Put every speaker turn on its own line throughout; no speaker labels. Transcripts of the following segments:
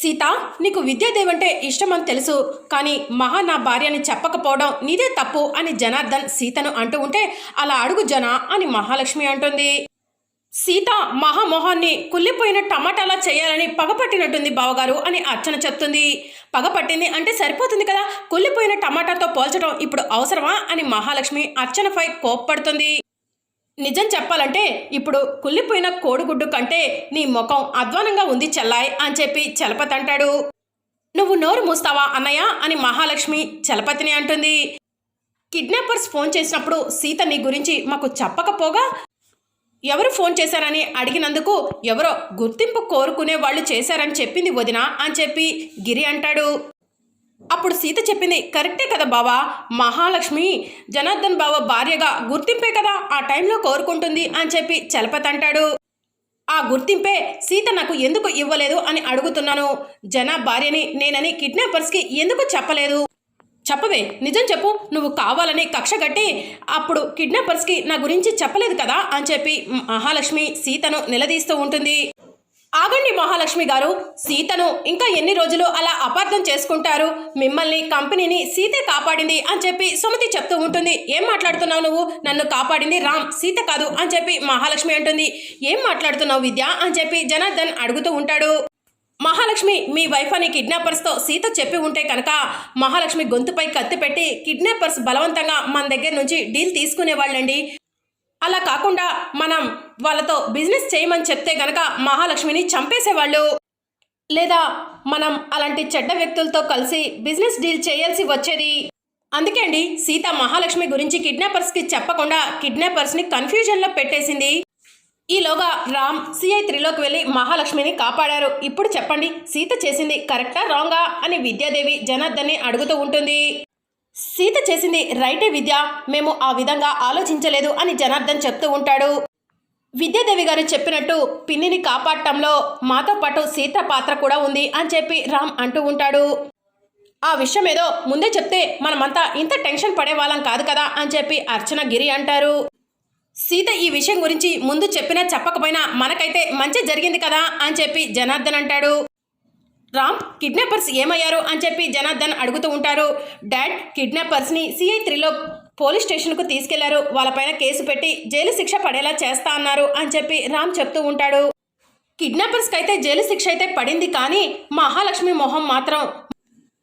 సీత నీకు విద్యాదేవంటే ఇష్టం ఇష్టమని తెలుసు కానీ మహా నా భార్యని చెప్పకపోవడం నీదే తప్పు అని జనార్దన్ సీతను అంటూ ఉంటే అలా అడుగు జన అని మహాలక్ష్మి అంటుంది. సీత మహామోహాన్ని కుళ్ళిపోయిన టమాటాలా చేయాలని పగపట్టినట్టుంది బావగారు అని అర్చన చెప్తుంది. పగపట్టింది అంటే సరిపోతుంది కదా కుళ్ళిపోయిన టమాటాతో పోల్చడం ఇప్పుడు అవసరమా అని మహాలక్ష్మి అర్చనపై కోప్పడుతుంది. నిజం చెప్పాలంటే ఇప్పుడు కుళ్ళిపోయిన కోడిగుడ్డు కంటే నీ ముఖం అధ్వానంగా ఉంది చెల్లాయ్ అని చెప్పి చలపతి అంటాడు. నువ్వు నోరు మూస్తావా అన్నయ్య అని మహాలక్ష్మి చలపతిని అంటుంది. కిడ్నాపర్స్ ఫోన్ చేసినప్పుడు సీత నీ గురించి మాకు చెప్పకపోగా? ఎవరు ఫోన్ చేశారని అడిగినందుకు ఎవరో గుర్తింపు కోరుకునే వాళ్ళు చేశారని చెప్పింది వదిన అని చెప్పి గిరి అంటాడు. అప్పుడు సీత చెప్పింది కరెక్టే కదా బావా మహాలక్ష్మి జనార్దన్ బావ భార్యగా గుర్తింపే కదా ఆ టైంలో కోరుకుంటుంది అని చెప్పి చలపతి అంటాడు. ఆ గుర్తింపే సీత నాకు ఎందుకు ఇవ్వలేదు అని అడుగుతున్నాను. జన భార్యని నేనని కిడ్నాపర్స్కి ఎందుకు చెప్పలేదు? చెప్పవే నిజం చెప్పు నువ్వు కావాలని కక్ష కట్టి అప్పుడు కిడ్నాపర్స్కి నా గురించి చెప్పలేదు కదా అని చెప్పి మహాలక్ష్మి సీతను నిలదీస్తూ ఉంటుంది. ఆగండి మహాలక్ష్మి గారు. సీతను ఇంకా ఎన్ని రోజులు అలా అపార్థం చేసుకుంటారు? మిమ్మల్ని కంపెనీని సీతే కాపాడింది అని చెప్పి సుమతి చెప్తూ ఉంటుంది. ఏం మాట్లాడుతున్నావు నువ్వు? నన్ను కాపాడింది రామ్ సీత కాదు అని చెప్పి మహాలక్ష్మి అంటుంది. ఏం మాట్లాడుతున్నావు విద్య? అని చెప్పి జనార్దన్ అడుగుతూ ఉంటాడు. మహాలక్ష్మి మీ వైఫ్ అని కిడ్నాపర్స్తో సీత చెప్పి ఉంటే కనుక మహాలక్ష్మి గొంతుపై కత్తి పెట్టి కిడ్నాపర్స్ బలవంతంగా మన దగ్గర నుంచి డీల్ తీసుకునేవాళ్ళండి. అలా కాకుండా మనం వాళ్ళతో బిజినెస్ చేయమని చెప్తే గనక మహాలక్ష్మిని చంపేసేవాళ్ళు. లేదా మనం అలాంటి చెడ్డ వ్యక్తులతో కలిసి బిజినెస్ డీల్ చేయాల్సి వచ్చేది. అందుకే అండి సీత మహాలక్ష్మి గురించి కిడ్నాపర్స్కి చెప్పకుండా కిడ్నాపర్స్ని కన్ఫ్యూజన్లో పెట్టేసింది. ఈలోగా రామ్ సిఐ త్రిలోకి వెళ్ళి మహాలక్ష్మిని కాపాడారు. ఇప్పుడు చెప్పండి సీత చేసింది కరెక్టా రాంగా అని విద్యాదేవి జనార్దన్ని అడుగుతూ ఉంటుంది. సీత చేసింది రైటే విద్య. మేము ఆ విధంగా ఆలోచించలేదు అని జనార్దన్ చెప్తూ ఉంటాడు. విద్యాదేవి గారు చెప్పినట్టు పిన్నిని కాపాడటంలో మాతో పాటు సీత పాత్ర కూడా ఉంది అని చెప్పి రామ్ అంటూ ఉంటాడు. ఆ విషయం ఏదో ముందే చెప్తే మనమంతా ఇంత టెన్షన్ పడే వాళ్ళం కాదు కదా అని చెప్పి అర్చన గిరి అంటారు. సీత ఈ విషయం గురించి ముందు చెప్పినా చెప్పకపోయినా మనకైతే మంచి జరిగింది కదా అని చెప్పి జనార్దన్ అంటాడు. రామ్ కిడ్నాపర్స్ ఏమయ్యారు అని చెప్పి జనార్దన్ అడుగుతూ ఉంటారు. డాడ్ కిడ్నాపర్స్ని సిఐ త్రీలో పోలీస్ స్టేషన్కు తీసుకెళ్ళారు. వాళ్ళపైన కేసు పెట్టి జైలు శిక్ష పడేలా చేస్తా అన్నారు అని చెప్పి రామ్ చెప్తూ ఉంటాడు. కిడ్నాపర్స్కి అయితే జైలు శిక్ష అయితే పడింది కానీ మహాలక్ష్మి మొహం మాత్రం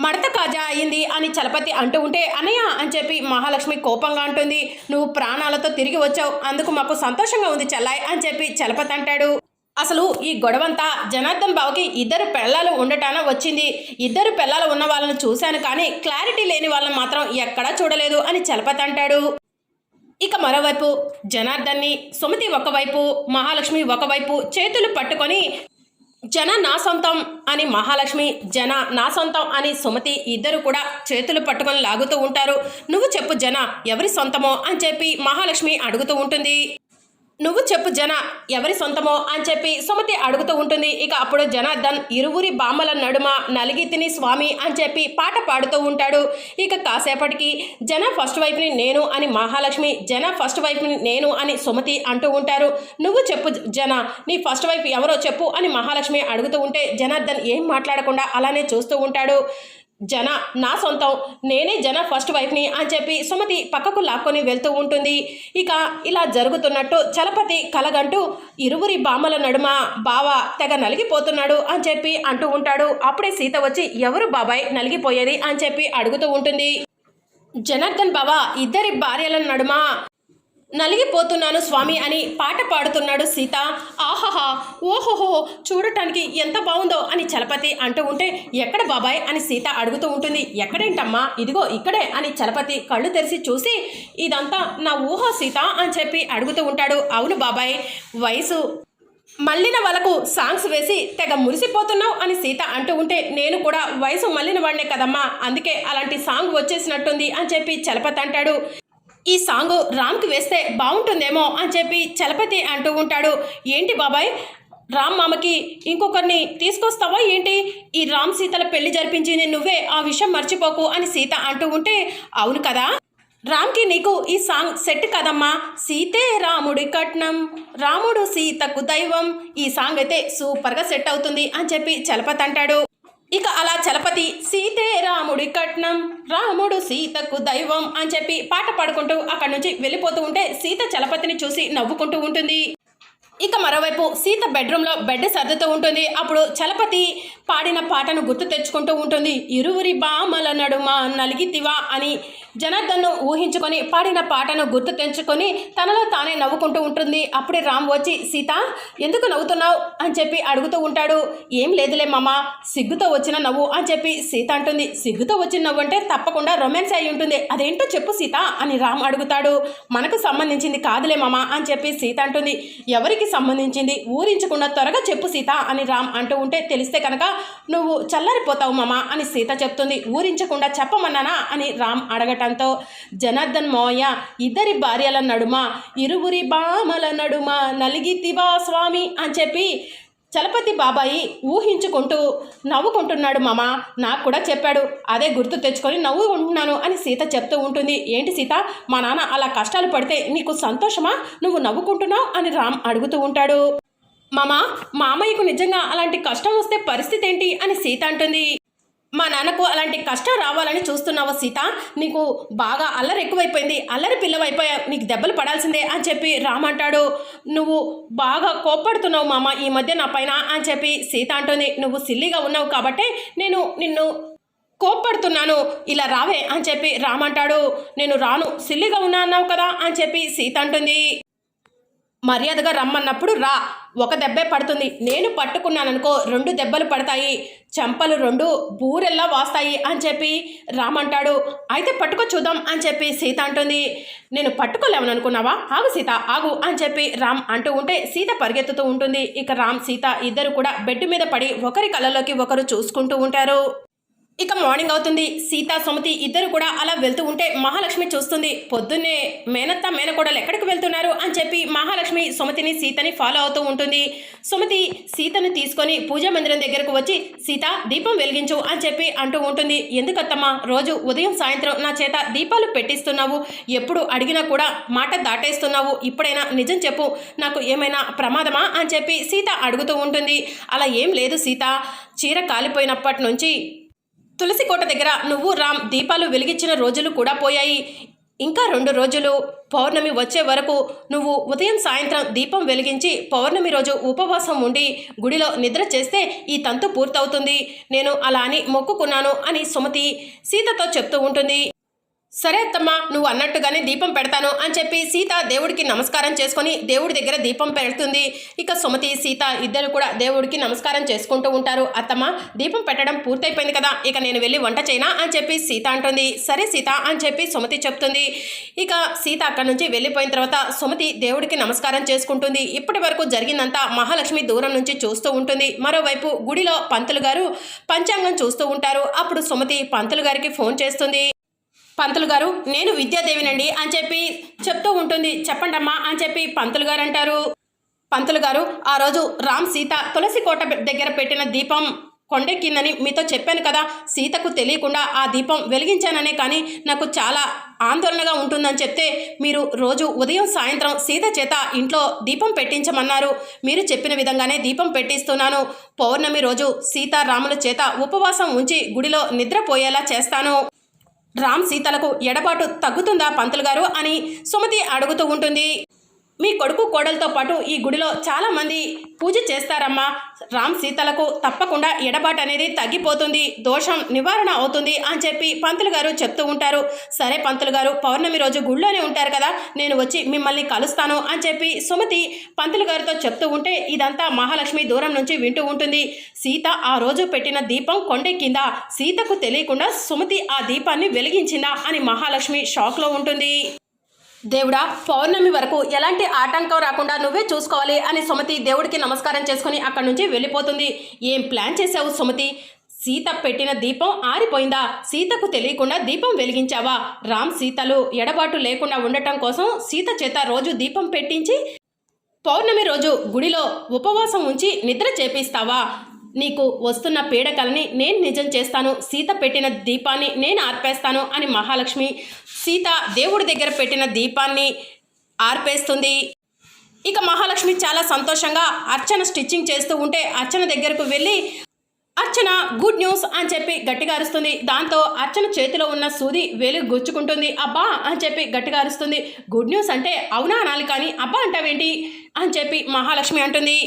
మడత కాజా అయింది అని చలపతి అంటూ ఉంటే అనయ్య అని చెప్పి మహాలక్ష్మి కోపంగా అంటుంది. నువ్వు ప్రాణాలతో తిరిగి వచ్చావు. అందుకు మాకు సంతోషంగా ఉంది చల్లాయ్ అని చెప్పి చలపతి అంటాడు. అసలు ఈ గొడవంతా జనార్దన్ బావకి ఇద్దరు పెళ్ళాలు ఉండటాన వచ్చింది. ఇద్దరు పెళ్ళాలు ఉన్న వాళ్ళని చూశాను కానీ క్లారిటీ లేని వాళ్ళని మాత్రం ఎక్కడా చూడలేదు అని చలపతి అంటాడు. ఇక మరోవైపు జనార్దన్ని సుమతి ఒకవైపు మహాలక్ష్మి ఒకవైపు చేతులు పట్టుకొని జన నా సొంతం అని మహాలక్ష్మి జన నా సొంతం అని సుమతి ఇద్దరు కూడా చేతులు పట్టుకొని లాగుతూ ఉంటారు. నువ్వు చెప్పు జన ఎవరి సొంతమో అని చెప్పి మహాలక్ష్మి అడుగుతూ ఉంటుంది. నువ్వు చెప్పు జన ఎవరి సొంతమో అని చెప్పి సుమతి అడుగుతూ ఉంటుంది. ఇక అప్పుడు జనార్దన్ ఇరువురి బామ్మల నడుమ నలిగితిని స్వామి అని చెప్పి పాట పాడుతూ ఉంటాడు. ఇక కాసేపటికి జన ఫస్ట్ వైపుని నేను అని మహాలక్ష్మి జన ఫస్ట్ వైపుని నేను అని సుమతి అంటూ ఉంటారు. నువ్వు చెప్పు జన నీ ఫస్ట్ వైపు ఎవరో చెప్పు అని మహాలక్ష్మి అడుగుతూ ఉంటే జనార్దన్ ఏం మాట్లాడకుండా అలానే చూస్తూ ఉంటాడు. జన నా సొంతం. నేనే జన ఫస్ట్ వైఫ్ని అని చెప్పి సుమతి పక్కకు లాక్కొని వెళ్తూ ఉంటుంది. ఇక ఇలా జరుగుతున్నట్టు చలపతి కలగంటూ ఇరువురి బామ్మల నడుమ బావ తెగ నలిగిపోతున్నాడు అని చెప్పి అంటూ ఉంటాడు. అప్పుడే సీత వచ్చి ఎవరు బాబాయ్ నలిగిపోయేది? అని చెప్పి అడుగుతూ ఉంటుంది. జనార్దన్ బావ ఇద్దరి భార్యల నడుమ నలిగిపోతున్నాను స్వామి అని పాట పాడుతున్నాడు సీత. ఆహాహా ఓహోహో చూడటానికి ఎంత బాగుందో అని చలపతి అంటూ ఉంటే ఎక్కడ బాబాయ్ అని సీత అడుగుతూ ఉంటుంది. ఎక్కడేంటమ్మా? ఇదిగో ఇక్కడే అని చలపతి కళ్ళు తెరిచి చూసి ఇదంతా నా ఊహ సీత అని చెప్పి అడుగుతూ ఉంటాడు. అవును బాబాయ్ వయసు మళ్ళిన వాళ్ళకు సాంగ్స్ వేసి తెగ మురిసిపోతున్నావు అని సీత అంటూ ఉంటే నేను కూడా వయసు మళ్ళిన వాడినే కదమ్మా. అందుకే అలాంటి సాంగ్ వచ్చేసినట్టుంది అని చెప్పి చలపతి అంటాడు. ఈ సాంగ్ రామ్కి వేస్తే బాగుంటుందేమో అని చెప్పి చలపతి అంటూ ఉంటాడు. ఏంటి బాబాయ్? రామ్ మామకి ఇంకొకరిని తీసుకొస్తావా ఏంటి? ఈ రామ్ సీతల పెళ్ళి జరిపించింది నువ్వే ఆ విషయం మర్చిపోకు అని సీత అంటూ ఉంటే అవును కదా? రామ్కి నీకు ఈ సాంగ్ సెట్ కదమ్మా? సీతే రాముడి కట్నం రాముడు సీతకు దైవం. ఈ సాంగ్ అయితే సూపర్గా సెట్ అవుతుంది అని చెప్పి చలపతి అంటాడు. ఇక అలా చలపతి సీతే రాముడి కట్నం రాముడు సీతకు దైవం అని చెప్పి పాట పాడుకుంటూ అక్కడి నుంచి వెళ్ళిపోతూ ఉంటే సీత చలపతిని చూసి నవ్వుకుంటూ ఉంటుంది. ఇక మరోవైపు సీత బెడ్రూమ్లో బెడ్ సర్దుతూ ఉంటుంది. అప్పుడు చలపతి పాడిన పాటను గుర్తు తెచ్చుకుంటూ ఉంటుంది. ఇరువురి బామల నడుమ నలిగితివా అని జనార్దన్ను ఊహించుకొని పాడిన పాటను గుర్తు తెంచుకొని తనలో తానే నవ్వుకుంటూ ఉంటుంది. అప్పుడే రామ్ వచ్చి సీత ఎందుకు నవ్వుతున్నావు? అని చెప్పి అడుగుతూ ఉంటాడు. ఏం లేదులే మామ సిగ్గుతో వచ్చిన నవ్వు అని చెప్పి సీత అంటుంది. సిగ్గుతో వచ్చిన నవ్వు అంటే తప్పకుండా రొమాన్స్ అయి ఉంటుంది. అదేంటో చెప్పు సీత అని రామ్ అడుగుతాడు. మనకు సంబంధించింది కాదులే మామ అని చెప్పి సీత అంటుంది. ఎవరికి సంబంధించింది? ఊరించకుండా త్వరగా చెప్పు సీత అని రామ్ అంటూ ఉంటే తెలిస్తే కనుక నువ్వు చల్లారిపోతావు మామ అని సీత చెప్తుంది. ఊరించకుండా చెప్పమన్నానా అని రామ్ ఉండటంతో జనార్దన్ మోయ ఇద్దరి భార్యల నడుమ ఇరువురి బామల నడుమ నలిగితివా స్వామి అని చెప్పి చలపతి బాబాయి ఊహించుకుంటూ నవ్వుకుంటున్నాడు మామ. నాకు కూడా చెప్పాడు. అదే గుర్తు తెచ్చుకొని నవ్వుకుంటున్నాను అని సీత చెప్తూ ఉంటుంది. ఏంటి సీత? మా నాన్న అలా కష్టాలు పడితే నీకు సంతోషమా? నువ్వు నవ్వుకుంటున్నావు అని రామ్ అడుగుతూ ఉంటాడు. మామ మామయ్యకు నిజంగా అలాంటి కష్టం వస్తే పరిస్థితి ఏంటి? అని సీత అంటుంది. మా నాన్నకు అలాంటి కష్టం రావాలని చూస్తున్నావు సీత? నీకు బాగా అల్లరి ఎక్కువైపోయింది. అల్లరి పిల్లవైపోయా నీకు దెబ్బలు పడాల్సిందే అని చెప్పి రామ్ అంటాడు. నువ్వు బాగా కోప్పడుతున్నావు మామ ఈ మధ్య నా పైన అని చెప్పి సీత అంటుంది. నువ్వు సిల్లిగా ఉన్నావు కాబట్టే నేను నిన్ను కోప్పడుతున్నాను. ఇలా రావే అని చెప్పి రామ్ అంటాడు. నేను రాను సిల్లిగా ఉన్నా అన్నావు కదా అని చెప్పి సీత అంటుంది. మర్యాదగా రమ్మన్నప్పుడు రా. ఒక దెబ్బే పడుతుంది. నేను పట్టుకున్నాననుకో రెండు దెబ్బలు పడతాయి. చెంపలు రెండు బూరెల్లా వాస్తాయి అని చెప్పి రామంటాడు. అయితే పట్టుకో చూద్దాం అని చెప్పి సీత అంటుంది. నేను పట్టుకోలేమని అనుకున్నావా ఆగు సీత ఆగు అని చెప్పి రామ్ అంటూ ఉంటే సీత పరిగెత్తుతూ ఉంటుంది. ఇక రామ్ సీత ఇద్దరు కూడా బెడ్ మీద పడి ఒకరి కళ్ళలోకి ఒకరు చూసుకుంటూ ఉంటారు. ఇక మార్నింగ్ అవుతుంది. సీత సుమతి ఇద్దరు కూడా అలా వెళ్తూ ఉంటే మహాలక్ష్మి చూస్తుంది. పొద్దున్నే మేనత్త మేనకోడలు ఎక్కడికి వెళ్తున్నారు అని చెప్పి మహాలక్ష్మి సుమతిని సీతని ఫాలో అవుతూ ఉంటుంది. సుమతి సీతను తీసుకొని పూజా మందిరం దగ్గరకు వచ్చి సీత దీపం వెలిగించు అని చెప్పి అంటూ ఉంటుంది. ఎందుకత్తమ్మా రోజు ఉదయం సాయంత్రం నా చేత దీపాలు పెట్టిస్తున్నావు. ఎప్పుడు అడిగినా కూడా మాట దాటేస్తున్నావు. ఇప్పుడైనా నిజం చెప్పు. నాకు ఏమైనా ప్రమాదమా? అని చెప్పి సీత అడుగుతూ ఉంటుంది. అలా ఏం లేదు సీత. చీర కాలిపోయినప్పటి నుంచి తులసి కోట దగ్గర నువ్వు రామ్ దీపాలు వెలిగించిన రోజులు కూడా పోయాయి. ఇంకా రెండు రోజులు పౌర్ణమి వచ్చే వరకు నువ్వు ఉదయం సాయంత్రం దీపం వెలిగించి పౌర్ణమి రోజు ఉపవాసం ఉండి గుడిలో నిద్ర చేస్తే ఈ తంతు పూర్తవుతుంది. నేను అలా అని మొక్కుకున్నాను అని సుమతి సీతతో చెప్తూ ఉంటుంది. సరే అత్తమ్మా నువ్వు అన్నట్టుగానే దీపం పెడతాను అని చెప్పి సీత దేవుడికి నమస్కారం చేసుకొని దేవుడి దగ్గర దీపం పెడుతుంది. ఇక సుమతి సీత ఇద్దరు కూడా దేవుడికి నమస్కారం చేసుకుంటూ ఉంటారు. అత్తమ్మ దీపం పెట్టడం పూర్తయిపోయింది కదా ఇక నేను వెళ్ళి వంట చేయనా అని చెప్పి సీత అంటుంది. సరే సీత అని చెప్పి సుమతి చెప్తుంది. ఇక సీత అక్కడి నుంచి వెళ్ళిపోయిన తర్వాత సుమతి దేవుడికి నమస్కారం చేసుకుంటుంది. ఇప్పటి వరకు జరిగిందంతా మహాలక్ష్మి దూరం నుంచి చూస్తూ ఉంటుంది. మరోవైపు గుడిలో పంతులు గారు పంచాంగం చూస్తూ ఉంటారు. అప్పుడు సుమతి పంతులు గారికి ఫోన్ చేస్తుంది. పంతులు గారు నేను విద్యాదేవినండి అని చెప్పి చెప్తూ ఉంటుంది. చెప్పండమ్మా అని చెప్పి పంతులు గారు అంటారు. పంతులు గారు ఆ రోజు రామ్ సీత తులసి కోట దగ్గర పెట్టిన దీపం కొండెక్కిందని మీతో చెప్పాను కదా. సీతకు తెలియకుండా ఆ దీపం వెలిగించాననే కానీ నాకు చాలా ఆందోళనగా ఉంటుందని చెప్తే మీరు రోజు ఉదయం సాయంత్రం సీత చేత ఇంట్లో దీపం పెట్టించమన్నారు. మీరు చెప్పిన విధంగానే దీపం పెట్టిస్తున్నాను. పౌర్ణమి రోజు సీతారాముల చేత ఉపవాసం ఉంచి గుడిలో నిద్రపోయేలా చేస్తాను. రామ్ సీతలకు ఎడబాటు తగ్గుతుందా పంతులు గారు అని సుమతి అడుగుతూ ఉంటుంది. మీ కొడుకు కోడలతో పాటు ఈ గుడిలో చాలామంది పూజ చేస్తారమ్మా. రామ్ సీతలకు తప్పకుండా ఎడబాటు అనేది తగ్గిపోతుంది. దోషం నివారణ అవుతుంది అని చెప్పి పంతులు గారు చెప్తూ ఉంటారు. సరే పంతులు గారు పౌర్ణమి రోజు గుళ్ళోనే ఉంటారు కదా నేను వచ్చి మిమ్మల్ని కలుస్తాను అని చెప్పి సుమతి పంతులు గారితో చెప్తూ ఉంటే ఇదంతా మహాలక్ష్మి దూరం నుంచి వింటూ ఉంటుంది. సీత ఆ రోజు పెట్టిన దీపం కొండెక్కిందా సీతకు తెలియకుండా సుమతి ఆ దీపాన్ని వెలిగించిందా అని మహాలక్ష్మి షాక్లో ఉంటుంది. దేవుడా పౌర్ణమి వరకు ఎలాంటి ఆటంకం రాకుండా నువ్వే చూసుకోవాలి అని సుమతి దేవుడికి నమస్కారం చేసుకుని అక్కడి నుంచి వెళ్ళిపోతుంది. ఏం ప్లాన్ చేసావు సుమతి? సీత పెట్టిన దీపం ఆరిపోయిందా? సీతకు తెలియకుండా దీపం వెలిగించావా? రామ్ సీతలు ఎడబాటు లేకుండా ఉండటం కోసం సీత చేత రోజు దీపం పెట్టించి పౌర్ణమి రోజు గుడిలో ఉపవాసం ఉంచి నిద్ర చేపిస్తావా? నీకు వస్తున్న పీడకలని నేను నిజం చేస్తాను. సీత పెట్టిన దీపాన్ని నేను ఆర్పేస్తాను అని మహాలక్ష్మి సీత దేవుడి దగ్గర పెట్టిన దీపాన్ని ఆర్పేస్తుంది. ఇక మహాలక్ష్మి చాలా సంతోషంగా అర్చన స్టిచ్చింగ్ చేస్తూ ఉంటే అర్చన దగ్గరకు వెళ్ళి అర్చన గుడ్ న్యూస్ అని చెప్పి గట్టిగా అరుస్తుంది. దాంతో అర్చన చేతిలో ఉన్న సూది వేలు గుచ్చుకుంటుంది. అబ్బా అని చెప్పి గట్టిగా అరుస్తుంది. గుడ్ న్యూస్ అంటే అవునా అనాలి కానీ అబ్బా అంటావేంటి అని చెప్పి మహాలక్ష్మి అంటుంది.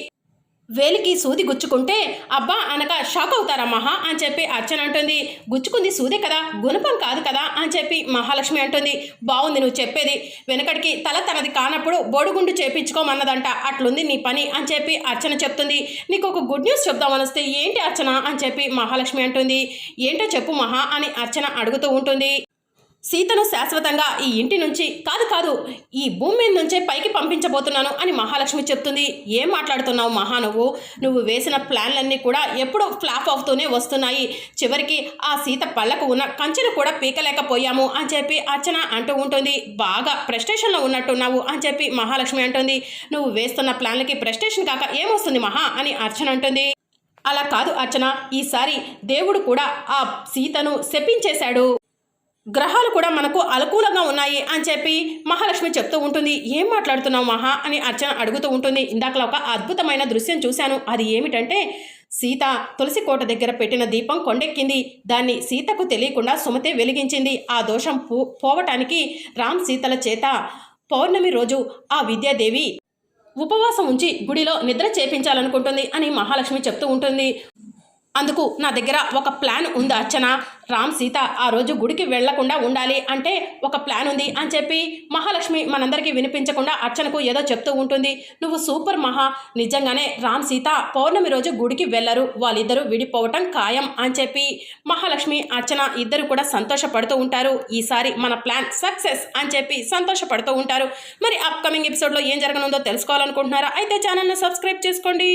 వేలికి సూది గుచ్చుకుంటే అబ్బా అనక షాక్ అవుతారా మహా? అని చెప్పి అర్చన అంటుంది. గుచ్చుకుంది సూదే కదా గుణపం కాదు కదా? అని చెప్పి మహాలక్ష్మి అంటుంది. బాగుంది నువ్వు చెప్పేది. వెనకడికి తల తనది కానప్పుడు బోడుగుండు చేపించుకోమన్నదంట. అట్లుంది నీ పని అని చెప్పి అర్చన చెప్తుంది. నీకు ఒక గుడ్ న్యూస్ చెప్దామని వస్తే ఏంటి అర్చన? అని చెప్పి మహాలక్ష్మి అంటుంది. ఏంటో చెప్పు మహా అని అర్చన అడుగుతూ ఉంటుంది. సీతను శాశ్వతంగా ఈ ఇంటి నుంచి కాదు కాదు ఈ భూమి మీద నుంచే పైకి పంపించబోతున్నాను అని మహాలక్ష్మి చెప్తుంది. ఏం మాట్లాడుతున్నావు మహా నువ్వు? నువ్వు వేసిన ప్లాన్లన్నీ కూడా ఎప్పుడూ ఫ్లాప్ అవుతూనే వస్తున్నాయి. చివరికి ఆ సీత పళ్ళకు ఉన్న కంచెను కూడా పీకలేకపోయాము అని చెప్పి అర్చన అంటూ ఉంటుంది. బాగా ప్రెస్టేషన్లో ఉన్నట్టున్నావు అని చెప్పి మహాలక్ష్మి అంటుంది. నువ్వు వేస్తున్న ప్లాన్లకి ప్రెస్టేషన్ కాక ఏమొస్తుంది మహా అని అర్చన అంటుంది. అలా కాదు అర్చన ఈసారి దేవుడు కూడా ఆ సీతను శపించేశాడు. గ్రహాలు కూడా మనకు అనుకూలంగా ఉన్నాయి అని చెప్పి మహాలక్ష్మి చెప్తూ ఉంటుంది. ఏం మాట్లాడుతున్నావు మహా అని అర్చన అడుగుతూ ఉంటుంది. ఇందాకలా ఒక అద్భుతమైన దృశ్యం చూశాను. అది ఏమిటంటే సీత తులసి కోట దగ్గర పెట్టిన దీపం కొండెక్కింది. దాన్ని సీతకు తెలియకుండా సుమతే వెలిగించింది. ఆ దోషం పో పోవటానికి రామ్ సీతల చేత పౌర్ణమి రోజు ఆ విద్యాదేవి ఉపవాసం ఉంచి గుడిలో నిద్ర చేపించాలనుకుంటుంది అని మహాలక్ష్మి చెప్తూ ఉంటుంది. అందుకు నా దగ్గర ఒక ప్లాన్ ఉంది అర్చన. రామ్ సీత ఆ రోజు గుడికి వెళ్ళకుండా ఉండాలి అంటే ఒక ప్లాన్ ఉంది అని చెప్పి మహాలక్ష్మి మనందరికీ వినిపించకుండా అర్చనకు ఏదో చెప్తూ ఉంటుంది. నువ్వు సూపర్ మహా. నిజంగానే రామ్ సీత పౌర్ణమి రోజు గుడికి వెళ్ళరు. వాళ్ళిద్దరూ విడిపోవటం ఖాయం అని చెప్పి మహాలక్ష్మి అర్చన ఇద్దరు కూడా సంతోషపడుతూ ఉంటారు. ఈసారి మన ప్లాన్ సక్సెస్ అని చెప్పి సంతోషపడుతూ ఉంటారు. మరి అప్కమింగ్ ఎపిసోడ్లో ఏం జరగనుందో తెలుసుకోవాలనుకుంటున్నారా? అయితే ఛానల్ను సబ్స్క్రైబ్ చేసుకోండి.